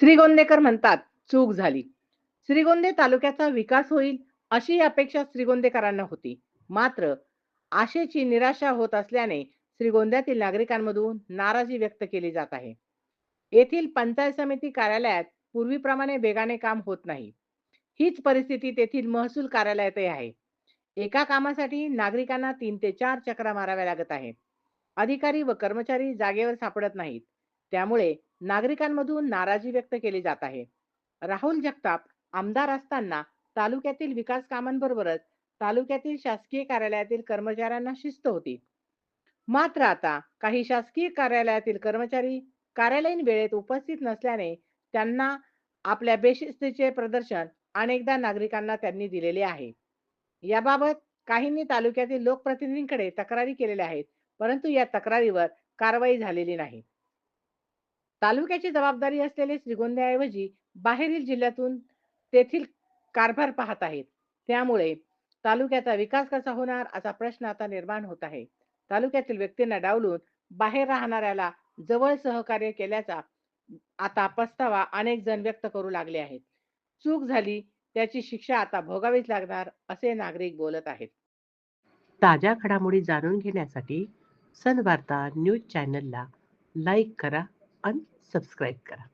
श्रीगोंदेकर म्हणतात चूक झाली. श्रीगोंदे तालुक्याचा विकास होईल अशी अपेक्षा श्रीगोंदेकरांना होती. मात्र आशेची निराशा होत असल्याने श्रीगोंद्यातील नागरिकांमधून नाराजी व्यक्त केली जात आहे. येथील पंचायत समिती कार्यालयात पूर्वीप्रमाणे वेगाने काम होत नाही. हीच परिस्थिती तेथील महसूल कार्यालयातही आहे. एका कामासाठी नागरिकांना तीन ते चार चक्रा माराव्या लागत आहे अधिकारी व कर्मचारी जागेवर सापडत नाहीत. त्यामुळे नागरिकांमधून नाराजी व्यक्त केली जात आहे. राहुल जगताप आमदार असताना तालुक्यातील विकास कामांबरोबरच तालुक्यातील शासकीय कार्यालयातील कर्मचाऱ्यांना शिस्त होती. मात्र आता काही शासकीय कार्यालयातील कर्मचारी कार्यालयीन वेळेत उपस्थित नसल्याने त्यांना आपल्या बेशिस्तीचे प्रदर्शन अनेकदा नागरिकांना त्यांनी दिलेले आहे. याबाबत काहींनी तालुक्यातील लोकप्रतिनिधींकडे तक्रारी केलेल्या आहेत परंतु या तक्रारीवर कारवाई झालेली नाही. तालुक्याची जबाबदारी असलेले श्रीगोंद्याऐवजी बाहेरील जिल्ह्यातून तेथील कारभार पाहत आहेत. त्यामुळे तालुक्याचा विकास कसा होणार असा प्रश्न आता निर्माण होत आहे. तालुक्यातील व्यक्तींना डावलून बाहेर राहणाऱ्याला जवळ सहकार्य केल्याचा आता पस्तावा अनेक जण व्यक्त करू लागले आहेत. चूक झाली त्याची शिक्षा आता भोगावीच लागणार असे नागरिक बोलत आहेत. ताज्या घडामोडी जाणून घेण्यासाठी सनवार्ता न्यूज चॅनलला लाईक करा आणि सबस्क्राईब करा।